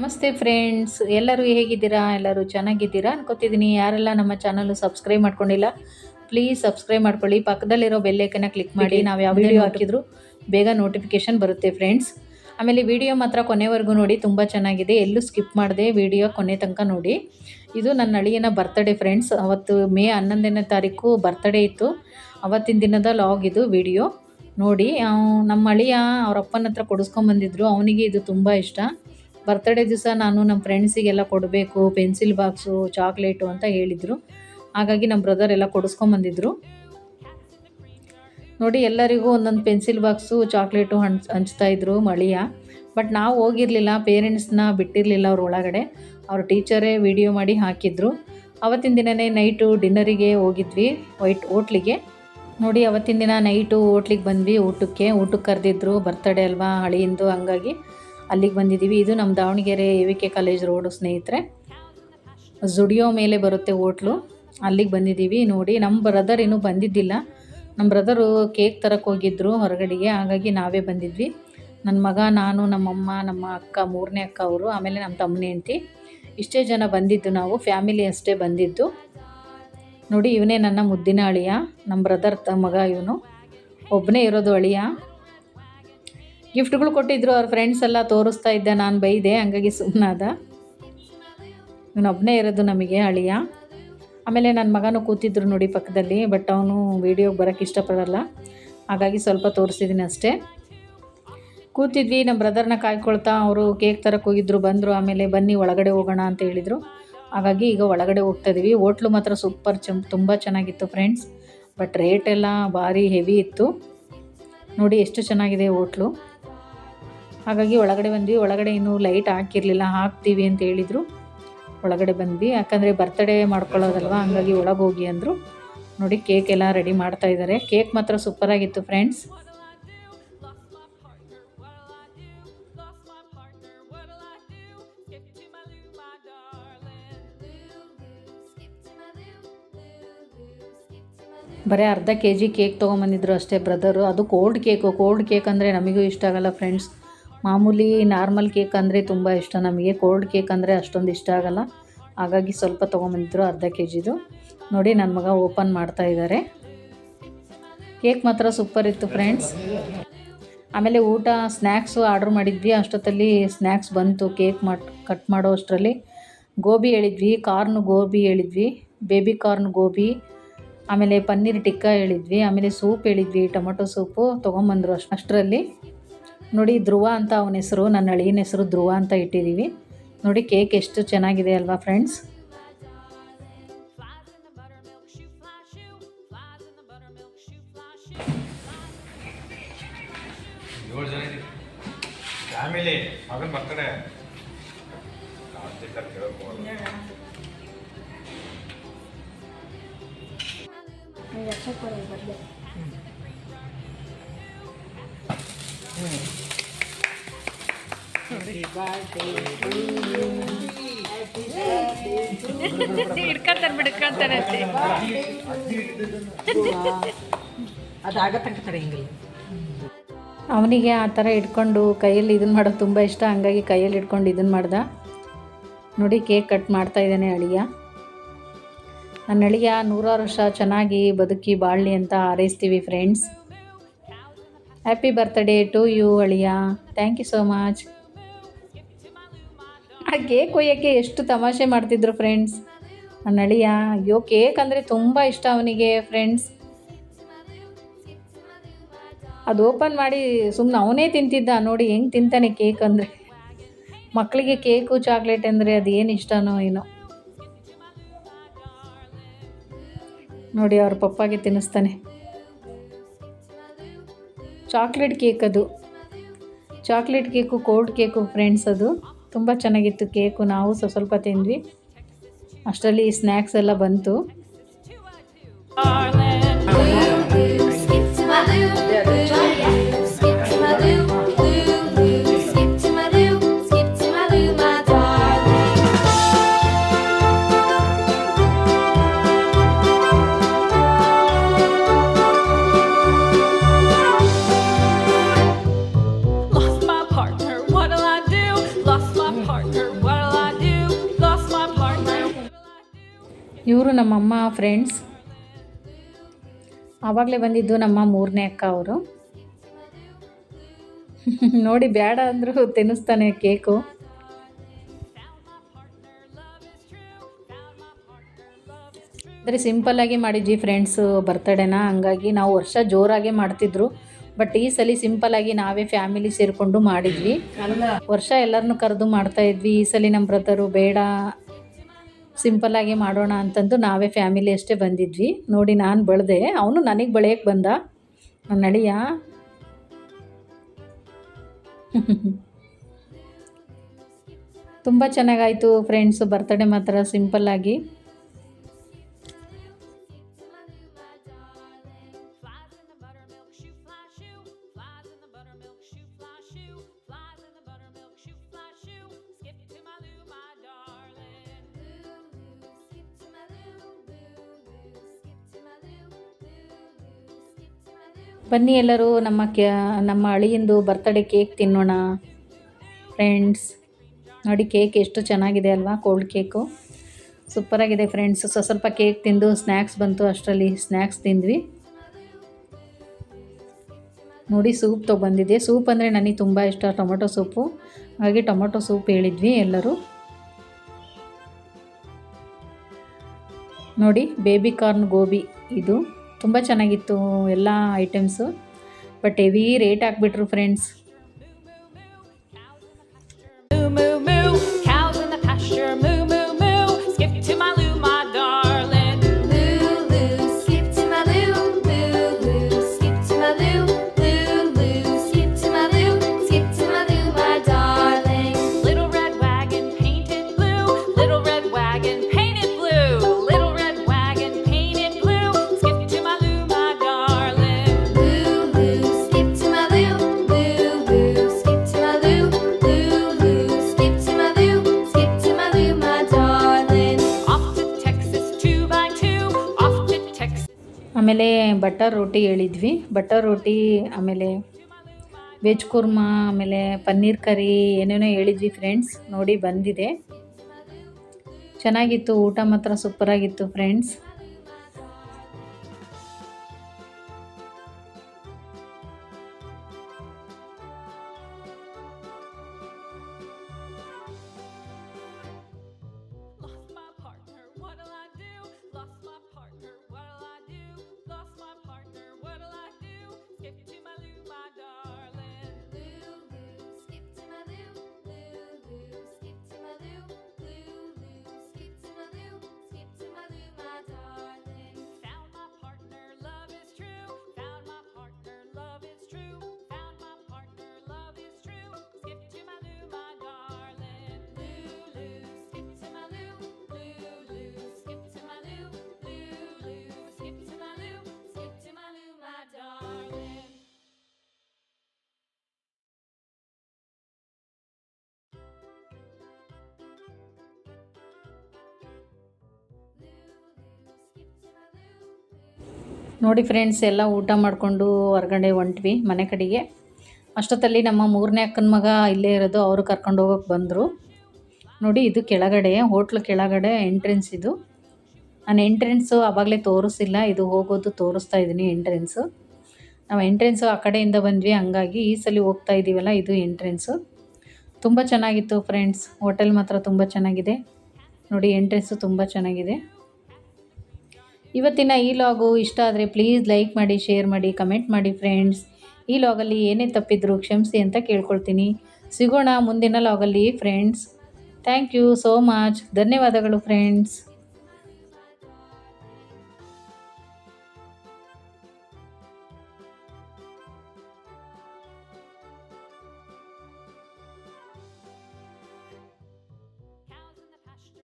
ನಮಸ್ತೆ ಫ್ರೆಂಡ್ಸ್ ಎಲ್ಲರೂ ಹೇಗಿದ್ದೀರಾ? ಎಲ್ಲರೂ ಚೆನ್ನಾಗಿದ್ದೀರಾ? ಅನ್ಕೋತಿದ್ದೀನಿ. ಯಾರೆಲ್ಲ ನಮ್ಮ ಚಾನಲ್ ಸಬ್ಸ್ಕ್ರೈಬ್ ಮಾಡ್ಕೊಂಡಿಲ್ಲ ಪ್ಲೀಸ್ ಸಬ್ಸ್ಕ್ರೈಬ್ ಮಾಡ್ಕೊಳ್ಳಿ. ಪಕ್ಕದಲ್ಲಿರೋ ಬೆಲ್ಲೈಕನ್ನ ಕ್ಲಿಕ್ ಮಾಡಿ. ನಾವು ಯಾವ ವಿಡಿಯೋ ಹಾಕಿದ್ರು ಬೇಗ ನೋಟಿಫಿಕೇಶನ್ ಬರುತ್ತೆ ಫ್ರೆಂಡ್ಸ್ ಆಮೇಲೆ ವಿಡಿಯೋ ಮಾತ್ರ ಕೊನೆವರೆಗೂ ನೋಡಿ. ತುಂಬ ಚೆನ್ನಾಗಿದೆ. ಎಲ್ಲೂ ಸ್ಕಿಪ್ ಮಾಡಿದೆ ವಿಡಿಯೋ ಕೊನೆ ತನಕ ನೋಡಿ. ಇದು ನನ್ನ ಅಳಿಯನ ಬರ್ತಡೇ ಫ್ರೆಂಡ್ಸ್ ಅವತ್ತು ಮೇ ಹನ್ನೊಂದನೇ ತಾರೀಕು ಬರ್ತಡೇ ಇತ್ತು. ಅವತ್ತಿನ ದಿನದ ಲಾಗ್ ಇದು ವಿಡಿಯೋ ನೋಡಿ ನಮ್ಮ ಅಳಿಯ ಅವ್ರ ಅಪ್ಪನ ಹತ್ರ ಕೊಡಿಸ್ಕೊಂಬಂದಿದ್ರು. ಅವನಿಗೆ ಇದು ತುಂಬ ಇಷ್ಟ. ಬರ್ತಡೇ ದಿವಸ ನಾನು ನಮ್ಮ ಫ್ರೆಂಡ್ಸಿಗೆಲ್ಲ ಕೊಡಬೇಕು ಪೆನ್ಸಿಲ್ ಬಾಕ್ಸು ಚಾಕ್ಲೇಟು ಅಂತ ಹೇಳಿದರು. ಹಾಗಾಗಿ ನಮ್ಮ ಬ್ರದರ್ ಎಲ್ಲ ಕೊಡಿಸ್ಕೊಂಬಂದಿದ್ರು ನೋಡಿ ಎಲ್ಲರಿಗೂ ಒಂದೊಂದು ಪೆನ್ಸಿಲ್ ಬಾಕ್ಸು ಚಾಕ್ಲೇಟು ಹಂಚ್ ಹಂಚ್ತಾ ಇದ್ರು ಮಳಿಯ. ಬಟ್ ನಾವು ಹೋಗಿರಲಿಲ್ಲ ಪೇರೆಂಟ್ಸ್ನ ಬಿಟ್ಟಿರಲಿಲ್ಲ ಅವ್ರ ಒಳಗಡೆ. ಅವ್ರ ಟೀಚರೇ ವಿಡಿಯೋ ಮಾಡಿ ಹಾಕಿದ್ರು. ಅವತ್ತಿನ ದಿನವೇ ನೈಟು ಡಿನ್ನರಿಗೆ ಹೋಗಿದ್ವಿ ವೈಟ್ ಹೋಟ್ಲಿಗೆ. ನೋಡಿ ಅವತ್ತಿನ ದಿನ ನೈಟು ಹೋಟ್ಲಿಗೆ ಬಂದ್ವಿ ಊಟಕ್ಕೆ. ಊಟಕ್ಕೆ ಕರೆದಿದ್ರು ಬರ್ತಡೇ ಅಲ್ವಾ, ಹಳಿಯಿಂದು ಹಂಗಾಗಿ. ಅಲ್ಲಿಗೆ ಬಂದಿದ್ದೀವಿ. ಇದು ನಮ್ಮ Davanagere A V K college road ಸ್ನೇಹಿತರೆ. ಜುಡಿಯೋ ಮೇಲೆ ಬರುತ್ತೆ ಹೋಟ್ಲು. ಅಲ್ಲಿಗೆ ಬಂದಿದ್ದೀವಿ. ನೋಡಿ, ನಮ್ಮ ಬ್ರದರ್ ಇನ್ನೂ ಬಂದಿದ್ದಿಲ್ಲ. ನಮ್ಮ ಬ್ರದರು ಕೇಕ್ ತರಕ್ಕೆ ಹೋಗಿದ್ರು ಹೊರಗಡೆಗೆ. ಹಾಗಾಗಿ ನಾವೇ ಬಂದಿದ್ವಿ. ನನ್ನ ಮಗ, ನಾನು, ನಮ್ಮಮ್ಮ, ನಮ್ಮ ಅಕ್ಕ, ಮೂರನೇ ಅಕ್ಕ ಅವರು, ಆಮೇಲೆ ನಮ್ಮ ತಮ್ಮನೇ ಅಂತಿ ಇಷ್ಟೇ ಜನ ಬಂದಿದ್ದು ನಾವು. ಫ್ಯಾಮಿಲಿ ಅಷ್ಟೇ ಬಂದಿದ್ದು. ನೋಡಿ, ಇವನೇ ನನ್ನ ಮುದ್ದಿನ ಅಳಿಯ. ನಮ್ಮ ಬ್ರದರ್ ತ ಮಗ ಇವನು. ಒಬ್ಬನೇ ಇರೋದು ಅಳಿಯ. ಗಿಫ್ಟ್ಗಳು ಕೊಟ್ಟಿದ್ರು, ಅವ್ರ ಫ್ರೆಂಡ್ಸ್ ಎಲ್ಲ ತೋರಿಸ್ತಾ ಇದ್ದೆ, ನಾನು ಬೈದೆ, ಹಂಗಾಗಿ ಸುಮ್ಮನಾದ ಇವನೊಬ್ಬನೇ ಇರೋದು ನಮಗೆ, ಅಳಿಯ. ಆಮೇಲೆ ನನ್ನ ಮಗನೂ ಕೂತಿದ್ರು ನೋಡಿ ಪಕ್ಕದಲ್ಲಿ ಬಟ್ ಅವನು ವೀಡಿಯೋಗೆ ಬರೋಕ್ಕೆ ಇಷ್ಟಪಡಲ್ಲ. ಹಾಗಾಗಿ ಸ್ವಲ್ಪ ತೋರಿಸಿದ್ದೀನಿ ಅಷ್ಟೇ. ಕೂತಿದ್ವಿ ನಮ್ಮ ಬ್ರದರ್ನ ಕಾಯ್ಕೊಳ್ತಾ, ಅವರು ಕೇಕ್ ತರಕ್ಕೆ ಹೋಗಿದ್ರು, ಬಂದರು, ಆಮೇಲೆ ಬನ್ನಿ ಒಳಗಡೆ ಹೋಗೋಣ ಅಂತ ಹೇಳಿದರು. ಹಾಗಾಗಿ ಈಗ ಒಳಗಡೆ ಹೋಗ್ತಾ ಇದೀವಿ. ಹೋಟ್ಲು ಮಾತ್ರ ಸೂಪರ್ ಚಮ್ ತುಂಬ ಚೆನ್ನಾಗಿತ್ತು ಫ್ರೆಂಡ್ಸ್ ಬಟ್ ರೇಟ್ ಎಲ್ಲ ಭಾರಿ ಹೆವಿ ಇತ್ತು. ನೋಡಿ ಎಷ್ಟು ಚೆನ್ನಾಗಿದೆ ಹೋಟ್ಲು. ಹಾಗಾಗಿ ಒಳಗಡೆ ಬಂದ್ವಿ. ಒಳಗಡೆ ಇನ್ನೂ ಲೈಟ್ ಹಾಕಿರಲಿಲ್ಲ. ಹಾಕ್ತೀವಿ ಅಂತ ಹೇಳಿದರು. ಒಳಗಡೆ ಬಂದ್ವಿ. ಯಾಕಂದರೆ ಬರ್ತಡೇ ಮಾಡ್ಕೊಳ್ಳೋದಲ್ವ? ಹಂಗಾಗಿ ಒಳಗೆ ಹೋಗಿ ಅಂದರು. ನೋಡಿ ಕೇಕ್ ಎಲ್ಲ ರೆಡಿ ಮಾಡ್ತಾ ಇದ್ದಾರೆ ಕೇಕ್ ಮಾತ್ರ ಸೂಪರಾಗಿತ್ತು ಫ್ರೆಂಡ್ಸ್ ಬರೀ ಅರ್ಧ ಕೆ ಜಿ ಕೇಕ್ ತೊಗೊಂಬಂದಿದ್ರು ಅಷ್ಟೇ ಬ್ರದರು ಅದು ಕೋಲ್ಡ್ ಕೇಕು ಕೋಲ್ಡ್ ಕೇಕ್ ಅಂದರೆ ನಮಗೂ ಇಷ್ಟ ಆಗಲ್ಲ ಫ್ರೆಂಡ್ಸ್ ಮಾಮೂಲಿ ನಾರ್ಮಲ್ ಕೇಕ್ ಅಂದರೆ ತುಂಬ ಇಷ್ಟ. ನಮಗೆ ಕೋಲ್ಡ್ ಕೇಕ್ ಅಂದರೆ ಅಷ್ಟೊಂದು ಇಷ್ಟ ಆಗಲ್ಲ. ಹಾಗಾಗಿ ಸ್ವಲ್ಪ ತೊಗೊಂಬಂದಿದ್ರು ಅರ್ಧ ಕೆ ಜಿದು ನೋಡಿ ನನ್ನ ಮಗ ಓಪನ್ ಮಾಡ್ತಾ ಇದ್ದಾರೆ ಕೇಕ್ ಮಾತ್ರ ಸೂಪರ್ ಇತ್ತು ಫ್ರೆಂಡ್ಸ್. ಆಮೇಲೆ ಊಟ ಸ್ನ್ಯಾಕ್ಸು ಆರ್ಡ್ರ್ ಮಾಡಿದ್ವಿ. ಅಷ್ಟೊತ್ತಲ್ಲಿ ಸ್ನ್ಯಾಕ್ಸ್ ಬಂತು ಕೇಕ್ ಮಾಡ್, ಕಟ್ ಮಾಡೋ ಅಷ್ಟರಲ್ಲಿ. ಗೋಬಿ ಹೇಳಿದ್ವಿ, ಕಾರ್ನ್ ಗೋಬಿ ಹೇಳಿದ್ವಿ, ಬೇಬಿ ಕಾರ್ನ್ ಗೋಬಿ, ಆಮೇಲೆ ಪನ್ನೀರ್ ಟಿಕ್ಕಾ ಹೇಳಿದ್ವಿ, ಆಮೇಲೆ ಸೂಪ್ ಹೇಳಿದ್ವಿ, ಟೊಮೊಟೊ ಸೂಪು ತೊಗೊಂಬಂದರು ಅಷ್ಟು ಅಷ್ಟರಲ್ಲಿ. ನೋಡಿ ಧ್ರುವ ಅಂತ ಅವನ ಹೆಸರು ನನ್ನ ಅಳಿಯನ ಹೆಸರು ಧ್ರುವ ಅಂತ ಇಟ್ಟಿದ್ದೀವಿ. ನೋಡಿ ಕೇಕ್ ಎಷ್ಟು ಚೆನ್ನಾಗಿದೆ ಅಲ್ವಾ ಫ್ರೆಂಡ್ಸ್ ಫ್ಯಾಮಿಲಿ ಮಗನ ಬರ್ತಾರೆ ಕಾರ್ತಿಕ್ ಅವನಿಗೆ ಆ ಥರ ಇಟ್ಕೊಂಡು ಕೈಯಲ್ಲಿ ಇದನ್ನು ಮಾಡೋದು ತುಂಬ ಇಷ್ಟ ಹಂಗಾಗಿ ಕೈಯಲ್ಲಿ ಇಟ್ಕೊಂಡು ಇದನ್ನು ಮಾಡ್ದ. ನೋಡಿ ಕೇಕ್ ಕಟ್ ಮಾಡ್ತಾ ಇದ್ದಾನೆ ಅಳಿಯ. ನನ್ನ ಅಳಿಯ ನೂರಾರು ವರ್ಷ ಚೆನ್ನಾಗಿ ಬದುಕಿ ಬಾಳಲಿ ಅಂತ ಹಾರೈಸ್ತೀವಿ friends happy birthday to you ಅಳಿಯ. ಥ್ಯಾಂಕ್ ಯು ಸೋ ಮಚ್ ಆ ಕೇಕ್ ಒಯ್ಯೋಕ್ಕೆ ಎಷ್ಟು ತಮಾಷೆ ಮಾಡ್ತಿದ್ರು ಫ್ರೆಂಡ್ಸ್ ನನ್ನ ಅಳಿಯ ಅಯ್ಯೋ, ಕೇಕ್ ಅಂದರೆ ತುಂಬ ಇಷ್ಟ ಅವನಿಗೆ ಫ್ರೆಂಡ್ಸ್ ಅದು ಓಪನ್ ಮಾಡಿ ಸುಮ್ಮನೆ ಅವನೇ ತಿಂತಿದ್ದ. ನೋಡಿ ಹೆಂಗೆ ತಿಂತಾನೆ ಕೇಕ್ ಅಂದರೆ. ಮಕ್ಕಳಿಗೆ ಕೇಕು ಚಾಕ್ಲೇಟ್ ಅಂದರೆ ಅದು ಇಷ್ಟನೋ ಏನೋ. ನೋಡಿ ಅವ್ರ ಪಪ್ಪಾಗೆ ತಿನ್ನಿಸ್ತಾನೆ. ಚಾಕ್ಲೇಟ್ ಕೇಕ್ ಅದು. Chocolate cake cold cake friends ಅದು. ತುಂಬ ಚೆನ್ನಾಗಿತ್ತು ಕೇಕು. ನಾವು ಸ್ವಲ್ಪ ಸ್ವಲ್ಪ ತಿಂದ್ವಿ. ಅಷ್ಟರಲ್ಲಿ ಸ್ನ್ಯಾಕ್ಸ್ ಎಲ್ಲ ಬಂತು. ಇವರು ನಮ್ಮಮ್ಮ ಫ್ರೆಂಡ್ಸ್ ಆವಾಗಲೇ ಬಂದಿದ್ದು ನಮ್ಮ ಮೂರನೇ ಅಕ್ಕ ಅವರು. ನೋಡಿ ಬೇಡ ಅಂದರೂ ತಿನ್ನಿಸ್ತಾನೆ ಕೇಕು. ಅಂದರೆ ಸಿಂಪಲ್ಲಾಗಿ ಮಾಡಿದ್ವಿ ಫ್ರೆಂಡ್ಸು ಬರ್ತಡೇನ ಹಂಗಾಗಿ ನಾವು ವರ್ಷ ಜೋರಾಗೆ ಮಾಡ್ತಿದ್ರು. ಬಟ್ ಈ ಸಲ ಸಿಂಪಲ್ಲಾಗಿ ನಾವೇ ಫ್ಯಾಮಿಲಿ ಸೇರಿಕೊಂಡು ಮಾಡಿದ್ವಿ. ವರ್ಷ ಎಲ್ಲರನ್ನೂ ಕರೆದು ಮಾಡ್ತಾ ಇದ್ವಿ. ಈ ಸಲ ನಮ್ಮ ಬ್ರದರು ಬೇಡ ಸಿಂಪಲ್ಲಾಗಿ ಮಾಡೋಣ ಅಂತಂದು ನಾವೇ ಫ್ಯಾಮಿಲಿ ಅಷ್ಟೇ ಬಂದಿದ್ವಿ. ನೋಡಿ ನಾನು ಬೆಳೆದೆ. ಅವನು ನನಗೆ ಬೆಳೆಯಕ್ಕೆ ಬಂದ. ನನ್ನ ತುಂಬ ಚೆನ್ನಾಗಾಯಿತು ಫ್ರೆಂಡ್ಸು ಬರ್ತಡೇ ಮಾತ್ರ ಸಿಂಪಲ್ಲಾಗಿ ಬನ್ನಿ ಎಲ್ಲರೂ, ನಮ್ಮ ಕ್ಯಾ, ನಮ್ಮ ಅಳಿಯಿಂದು ಬರ್ತಡೇ ಕೇಕ್ ತಿನ್ನೋಣ. ಫ್ರೆಂಡ್ಸ್ ನೋಡಿ ಕೇಕ್ ಎಷ್ಟು ಚೆನ್ನಾಗಿದೆ ಅಲ್ವಾ ಕೋಲ್ಡ್ ಕೇಕು ಸೂಪರಾಗಿದೆ ಫ್ರೆಂಡ್ಸ್ ಸೊ, ಸ್ವಲ್ಪ ಕೇಕ್ ತಿಂದು ಸ್ನ್ಯಾಕ್ಸ್ ಬಂತು ಅಷ್ಟರಲ್ಲಿ ಸ್ನ್ಯಾಕ್ಸ್ ತಿಂದ್ವಿ. ನೋಡಿ ಸೂಪ್ ತೊಗೊಂಡಿದ್ದೆ. ಸೂಪ್ ಅಂದರೆ ನನಗೆ ತುಂಬ ಇಷ್ಟ, ಟೊಮೊಟೊ ಸೂಪು ಹಾಗೆ ಟೊಮೊಟೊ ಸೂಪ್ ಹೇಳಿದ್ವಿ ಎಲ್ಲರೂ. ನೋಡಿ ಬೇಬಿ ಕಾರ್ನ್ ಗೋಬಿ ಇದು. ತುಂಬ ಚೆನ್ನಾಗಿತ್ತು ಎಲ್ಲ ಐಟಮ್ಸು. ಬಟ್ ಹೆವಿ ರೇಟ್ ಹಾಕ್ಬಿಟ್ರು ಫ್ರೆಂಡ್ಸ್ ಆಮೇಲೆ ಬಟರ್ ರೋಟಿ ಹೇಳಿದ್ವಿ. ಬಟರ್ ರೋಟಿ ಆಮೇಲೆ ವೆಜ್ ಕುರ್ಮಾ, ಆಮೇಲೆ ಪನ್ನೀರ್ ಕರಿ, ಏನೇನೋ ಹೇಳಿದ್ವಿ ಫ್ರೆಂಡ್ಸ್ ನೋಡಿ ಬಂದಿದೆ. ಚೆನ್ನಾಗಿತ್ತು, ಊಟ ಮಾತ್ರ ಸೂಪರಾಗಿತ್ತು ಫ್ರೆಂಡ್ಸ್ ನೋಡಿ ಫ್ರೆಂಡ್ಸ್ ಎಲ್ಲ ಊಟ ಮಾಡಿಕೊಂಡು ಹೊರಗಡೆ ಹೊಂಟ್ವಿ ಮನೆ ಕಡೆಗೆ. ಅಷ್ಟೊತ್ತಲ್ಲಿ ನಮ್ಮ ಮೂರನೇ ಅಕ್ಕನ ಮಗ ಇಲ್ಲೇ ಇರೋದು, ಅವರು ಕರ್ಕೊಂಡು ಹೋಗೋಕೆ ಬಂದರು. ನೋಡಿ ಇದು ಕೆಳಗಡೆ ಹೋಟ್ಲ್ ಕೆಳಗಡೆ ಎಂಟ್ರೆನ್ಸ್ ಇದು. ನಾನು ಎಂಟ್ರೆನ್ಸು ಆವಾಗಲೇ ತೋರಿಸಿಲ್ಲ, ಇದು ಹೋಗೋದು ತೋರಿಸ್ತಾ ಇದ್ದೀನಿ ಎಂಟ್ರೆನ್ಸು ನಾವು ಎಂಟ್ರೆನ್ಸು ಆ ಕಡೆಯಿಂದ ಬಂದ್ವಿ, ಹಂಗಾಗಿ ಈ ಸಲ ಹೋಗ್ತಾ ಇದ್ದೀವಲ್ಲ ಇದು ಎಂಟ್ರೆನ್ಸು ತುಂಬ ಚೆನ್ನಾಗಿತ್ತು ಫ್ರೆಂಡ್ಸ್ ಹೋಟೆಲ್ ಮಾತ್ರ ತುಂಬ ಚೆನ್ನಾಗಿದೆ. ನೋಡಿ ಎಂಟ್ರೆನ್ಸು ತುಂಬ ಚೆನ್ನಾಗಿದೆ. ಇವತ್ತಿನ ಈ ಲಾಗು ಇಷ್ಟ ಆದರೆ ಪ್ಲೀಸ್ ಲೈಕ್ ಮಾಡಿ ಶೇರ್ ಮಾಡಿ ಕಮೆಂಟ್ ಮಾಡಿ ಫ್ರೆಂಡ್ಸ್ ಈ ಲಾಗಲ್ಲಿ ಏನೇ ತಪ್ಪಿದ್ರು ಕ್ಷಮಿಸಿ ಅಂತ ಕೇಳ್ಕೊಳ್ತೀನಿ. ಸಿಗೋಣ ಮುಂದಿನ ಲಾಗಲ್ಲಿ friends thank you so much ಧನ್ಯವಾದಗಳು ಫ್ರೆಂಡ್ಸ್